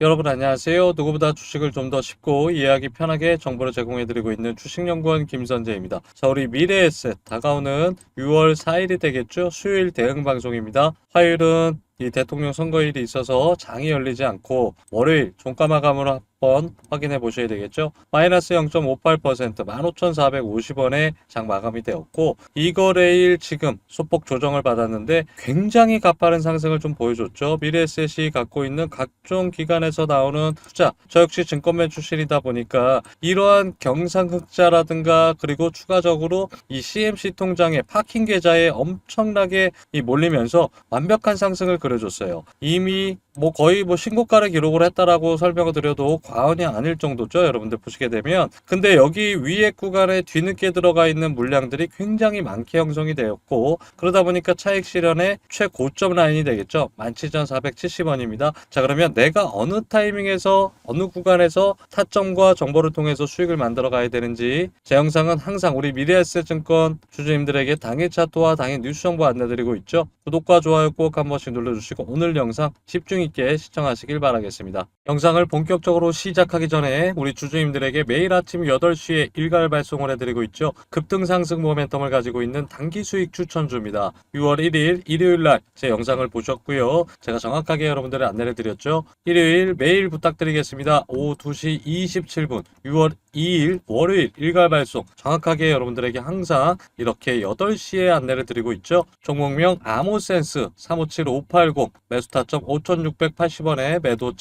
여러분 안녕하세요. 누구보다 주식을 좀 더 쉽고 이해하기 편하게 정보를 제공해드리고 있는 주식연구원 김선재입니다. 자, 우리 미래에셋 다가오는 6월 4일이 되겠죠. 수요일 대응 방송입니다. 화요일은 이 대통령 선거일이 있어서 장이 열리지 않고 월요일 종가 마감으로 한번 확인해 보셔야 되겠죠. 마이너스 0.58% 15,450원에 장 마감이 되었고 이 거래일 지금 소폭 조정을 받았는데 굉장히 가파른 상승을 좀 보여줬죠. 미래에셋이 갖고 있는 각종 기관에서 나오는 투자 저 역시 증권맨 출신이다 보니까 이러한 경상흑자라든가 그리고 추가적으로 이 CMC 통장의 파킹 계좌에 엄청나게 이 몰리면서 완벽한 상승을 그려 줬어요. 이미 뭐 거의 뭐 신고가를 기록을 했다라고 설명을 드려도 과언이 아닐 정도죠. 여러분들 보시게 되면. 근데 여기 위에 구간에 뒤늦게 들어가 있는 물량들이 굉장히 많게 형성이 되었고 그러다 보니까 차익 실현의 최고점 라인이 되겠죠. 17,470원입니다. 자, 그러면 내가 어느 타이밍에서 어느 구간에서 타점과 정보를 통해서 수익을 만들어 가야 되는지 제 영상은 항상 우리 미래에셋증권 주주님들에게 당일 차트와 당일 뉴스 정보 안내드리고 있죠. 구독과 좋아요 꼭 한 번씩 눌러주시고 오늘 영상 집중 있게 시청하시길 바라겠습니다. 영상을 본격적으로 시작하기 전에 우리 주주님들에게 매일 아침 8시에 일괄 발송을 해드리고 있죠. 급등 상승 모멘텀을 가지고 있는 단기 수익 추천주입니다. 6월 1일 일요일 날 제 영상을 보셨고요. 제가 정확하게 여러분들의 안내를 드렸죠. 일요일 매일 부탁드리겠습니다. 오후 2시 27분 6월 2일 월요일 일괄 발송 정확하게 여러분들에게 항상 이렇게 8시에 안내를 드리고 있죠. 종목명 아모센스 357580 매수 타점 5680원에 매도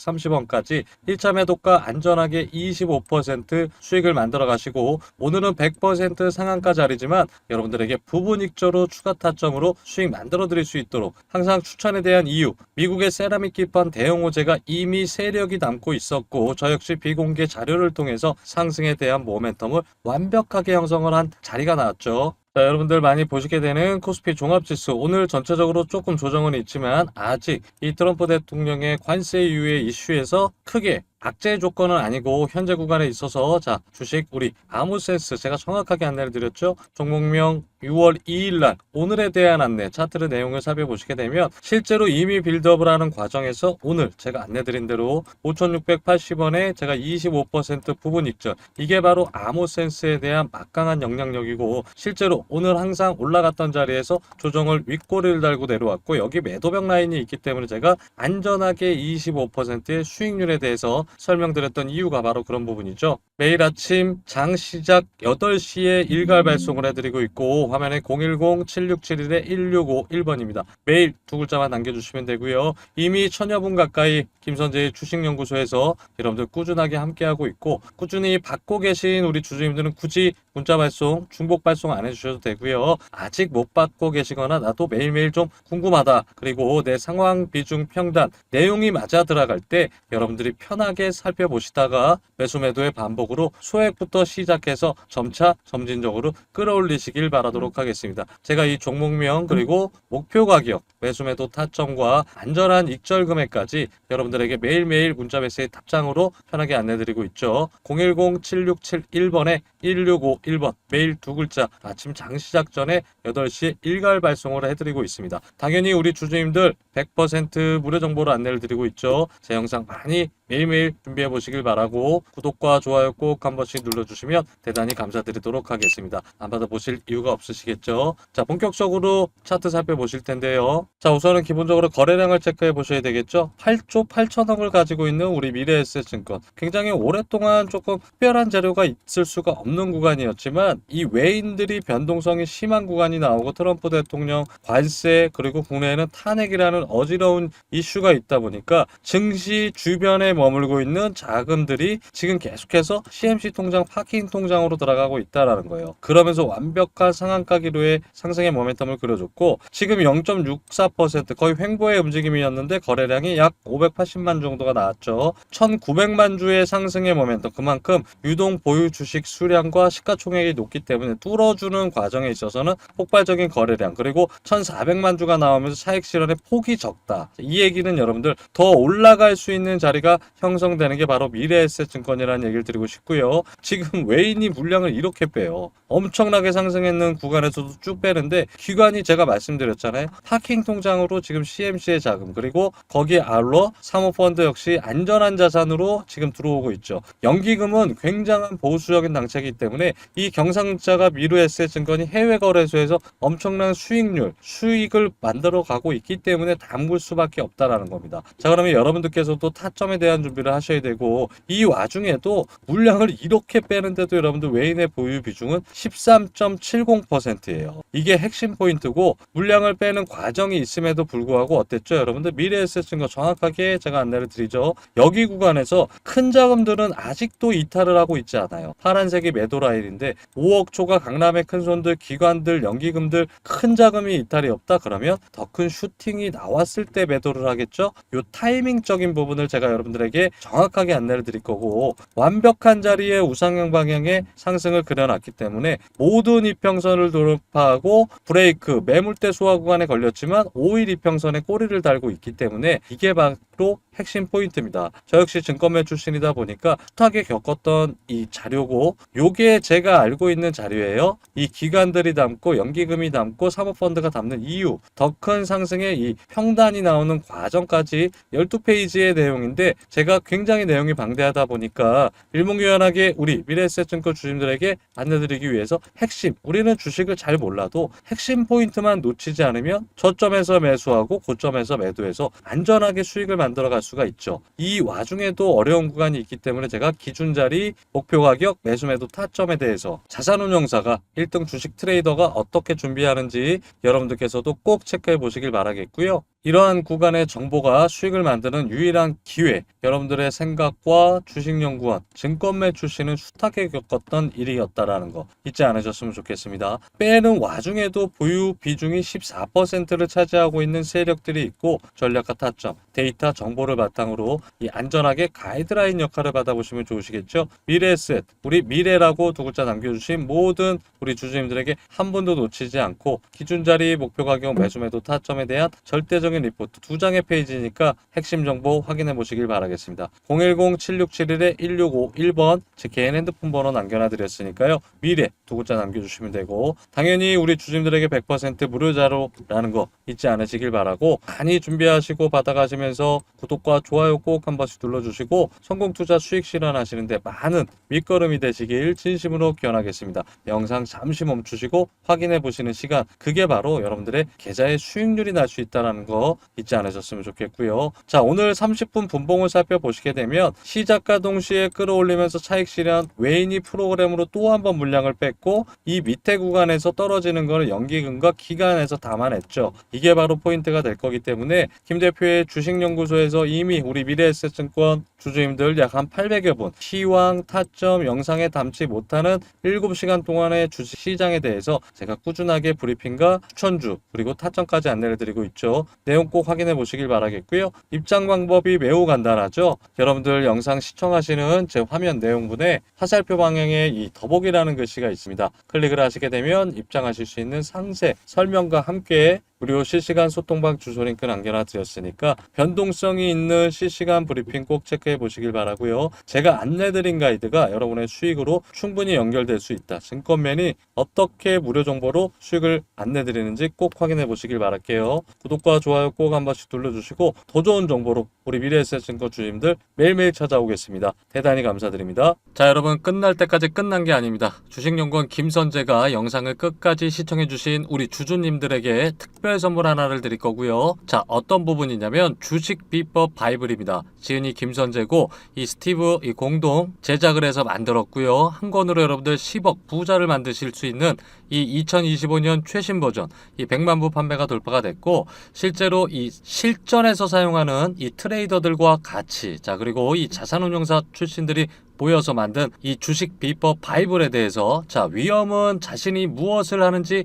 7130원까지 1차 매도가 안전하게 25% 수익을 만들어 가시고 오늘은 100% 상한가 자리지만 여러분들에게 부분 익저로 추가 타점으로 수익 만들어 드릴 수 있도록 항상 추천에 대한 이유 미국의 세라믹 기판 대형 호재가 이미 세력이 남고 있었고 저 역시 비공개 자료를 통해서 상승에 대한 모멘텀을 완벽하게 형성을 한 자리가 나왔죠. 자, 여러분들 많이 보시게 되는 코스피 종합지수. 오늘 전체적으로 조금 조정은 있지만 아직 이 트럼프 대통령의 관세 유예 이슈에서 크게 악재 조건은 아니고 현재 구간에 있어서 자 주식 우리 아무센스 제가 정확하게 안내를 드렸죠? 종목명 6월 2일 날 오늘에 대한 안내 차트의 내용을 살펴보시게 되면 실제로 이미 빌드업을 하는 과정에서 오늘 제가 안내드린 대로 5,680원에 제가 25% 부분 익절 이게 바로 아모센스에 대한 막강한 영향력이고 실제로 오늘 항상 올라갔던 자리에서 조정을 윗꼬리를 달고 내려왔고 여기 매도벽 라인이 있기 때문에 제가 안전하게 25%의 수익률에 대해서 설명드렸던 이유가 바로 그런 부분이죠. 매일 아침 장 시작 8시에 일괄 발송을 해드리고 있고 화면에 010-7671-1651번입니다. 매일 두 글자만 남겨주시면 되고요. 이미 천여 분 가까이 김선재의 주식연구소에서 여러분들 꾸준하게 함께하고 있고 꾸준히 받고 계신 우리 주주님들은 굳이 문자 발송, 중복 발송 안 해주셔도 되고요. 아직 못 받고 계시거나 나도 매일매일 좀 궁금하다. 그리고 내 상황 비중 평단 내용이 맞아 들어갈 때 여러분들이 편하게 살펴보시다가 매수 매도의 반복으로 소액부터 시작해서 점차 점진적으로 끌어올리시길 바라도록 하겠습니다. 제가 이 종목명 그리고 목표 가격, 매수 매도 타점과 안전한 익절 금액까지 여러분들에게 매일매일 문자 메시지 답장으로 편하게 안내 드리고 있죠. 010-7671번에 1651번 매일 두 글자 아침 장 시작 전에 8시에 일괄 발송을 해드리고 있습니다. 당연히 우리 주주님들 100% 무료 정보로 안내를 드리고 있죠. 제 영상 많이 매일매일 준비해 보시길 바라고 구독과 좋아요 꼭 한 번씩 눌러주시면 대단히 감사드리도록 하겠습니다. 안 받아보실 이유가 없으시겠죠? 자 본격적으로 차트 살펴보실 텐데요. 자 우선은 기본적으로 거래량을 체크해 보셔야 되겠죠? 8조 8천억을 가지고 있는 우리 미래에셋증권 굉장히 오랫동안 조금 특별한 재료가 있을 수가 없는 구간이었지만 이 외인들이 변동성이 심한 구간이 나오고 트럼프 대통령 관세 그리고 국내에는 탄핵이라는 어지러운 이슈가 있다 보니까 증시 주변에 머물고 있는 자금들이 지금 계속해서 CMC 통장 파킹 통장으로 들어가고 있다라는 거예요. 그러면서 완벽한 상한가 기로의 상승의 모멘텀을 그려줬고 지금 0.64% 거의 횡보의 움직임이었는데 거래량이 약 580만 정도가 나왔죠. 1,900만 주의 상승의 모멘텀 그만큼 유동 보유 주식 수량과 시가총액이 높기 때문에 뚫어주는 과정에 있어서는 폭발적인 거래량 그리고 1,400만 주가 나오면서 차익 실현의 폭이 적다. 이 얘기는 여러분들 더 올라갈 수 있는 자리가 형성되는 게 바로 미래에셋 증권이라는 얘기를 드리고 싶고요. 지금 외인이 물량을 이렇게 빼요. 엄청나게 상승했는 구간에서도 쭉 빼는데 기관이 제가 말씀드렸잖아요. 파킹 통장으로 지금 CMC의 자금 그리고 거기에 아울러 사모펀드 역시 안전한 자산으로 지금 들어오고 있죠. 연기금은 굉장한 보수적인 당체이기 때문에 이 경상자가 미르에셋 증권이 해외 거래소에서 엄청난 수익률, 수익을 만들어 가고 있기 때문에 담글 수밖에 없다라는 겁니다. 자, 그러면 여러분들께서도 타점에 대한 준비를 하셔야 되고 이 와중에도 물량을 이렇게 빼는데도 여러분들 외인의 보유 비중은 13.70%예요. 이게 핵심 포인트고 물량을 빼는 과정이 있음에도 불구하고 어땠죠? 여러분들 미래에셋 증권 정확하게 제가 안내를 드리죠. 여기 구간에서 큰 자금들은 아직도 이탈을 하고 있지 않아요. 파란색이 매도 라인인데 5억 초가 강남의 큰 손들, 기관들, 연기금들 큰 자금이 이탈이 없다 그러면 더 큰 슈팅이 나왔을 때 매도를 하겠죠. 요 타이밍적인 부분을 제가 여러분들에게 정확하게 안내를 드릴 거고 완벽한 자리에 우상향 방향의 상승을 그려놨기 때문에 모든 이평선을 돌파하고 브레이크 매물대 소화 구간에 걸렸지만 5일 이평선에 꼬리를 달고 있기 때문에 이게 바 로 핵심 포인트입니다. 저 역시 증권매 출신이다 보니까 숱하게 겪었던 이 자료고 요게 제가 알고 있는 자료예요. 이 기관들이 담고 연기금이 담고 사모펀드가 담는 이유 더 큰 상승의 이 평단이 나오는 과정까지 12페이지의 내용인데 제가 굉장히 내용이 방대하다 보니까 일목요연하게 우리 미래에셋증권 주주님들에게 안내드리기 위해서 핵심 우리는 주식을 잘 몰라도 핵심 포인트만 놓치지 않으면 저점에서 매수하고 고점에서 매도해서 안전하게 수익을 만들 어갈 수가 있죠. 이 와중에도 어려운 구간이 있기 때문에 제가 기준 자리, 목표 가격, 매수 매도 타점에 대해서 자산운용사가 1등 주식 트레이더가 어떻게 준비하는지 여러분들께서도 꼭 체크해 보시길 바라겠고요. 이러한 구간의 정보가 수익을 만드는 유일한 기회, 여러분들의 생각과 주식연구원, 증권매 출신은 숱하게 겪었던 일이었다라는 거 잊지 않으셨으면 좋겠습니다. 빼는 와중에도 보유 비중이 14%를 차지하고 있는 세력들이 있고 전략과 타점, 데이터 정보를 바탕으로 이 안전하게 가이드라인 역할을 받아보시면 좋으시겠죠. 미래에셋, 우리 미래라고 두 글자 남겨주신 모든 우리 주주님들에게 한 번도 놓치지 않고 기준 자리, 목표 가격, 매수 매도 타점에 대한 절대적 인 리포트 두 장의 페이지니까 핵심 정보 확인해 보시길 바라겠습니다. 010-7671-1651번 제 개인 핸드폰 번호 남겨놔 드렸으니까요. 미래 두 글자 남겨주시면 되고 당연히 우리 주주님들에게 100% 무료 자료라는 거 잊지 않으시길 바라고 많이 준비하시고 받아가시면서 구독과 좋아요 꼭 한 번씩 눌러주시고 성공 투자 수익 실현하시는데 많은 밑거름이 되시길 진심으로 기원하겠습니다. 영상 잠시 멈추시고 확인해 보시는 시간 그게 바로 여러분들의 계좌의 수익률이 날 수 있다는 거 잊지 않으셨으면 좋겠고요. 자 오늘 30분 분봉을 살펴보시게 되면 시작과 동시에 끌어올리면서 차익 실현 외인이 프로그램으로 또 한 번 물량을 뺐고 이 밑에 구간에서 떨어지는 거는 연기금과 기간에서 담아냈죠. 이게 바로 포인트가 될 거기 때문에 김 대표의 주식연구소에서 이미 우리 미래에셋증권 주주님들 약 한 800여 분 시황 타점 영상에 담지 못하는 7시간 동안의 주식 시장에 대해서 제가 꾸준하게 브리핑과 추천주 그리고 타점까지 안내를 드리고 있죠. 내용 꼭 확인해 보시길 바라겠고요. 입장 방법이 매우 간단하죠. 여러분들 영상 시청하시는 제 화면 내용분에 화살표 방향에 이 더보기라는 글씨가 있습니다. 클릭을 하시게 되면 입장하실 수 있는 상세 설명과 함께 무료 실시간 소통방 주소 링크 남겨놔 드렸으니까 변동성이 있는 실시간 브리핑 꼭 체크해 보시길 바라고요. 제가 안내드린 가이드가 여러분의 수익으로 충분히 연결될 수 있다. 증권맨이 어떻게 무료 정보로 수익을 안내드리는지 꼭 확인해 보시길 바랄게요. 구독과 좋아요 꼭 한 번씩 눌러주시고 더 좋은 정보로 우리 미래에셋 증권 주님들 매일매일 찾아오겠습니다. 대단히 감사드립니다. 자 여러분 끝날 때까지 끝난 게 아닙니다. 주식연구원 김선재가 영상을 끝까지 시청해 주신 우리 주주님들에게 특별 선물 하나를 드릴 거고요. 자 어떤 부분이냐면 주식 비법 바이블입니다. 지은이 김선재고 이 스티브 이 공동 제작을 해서 만들었고요. 한 권으로 여러분들 10억 부자를 만드실 수 있는 이 2025년 최신 버전 이 100만 부 판매가 돌파가 됐고 실제로 이 실전에서 사용하는 이 트레이더들과 같이 자 그리고 이 자산운용사 출신들이 모여서 만든 이 주식 비법 바이블에 대해서 자 위험은 자신이 무엇을 하는지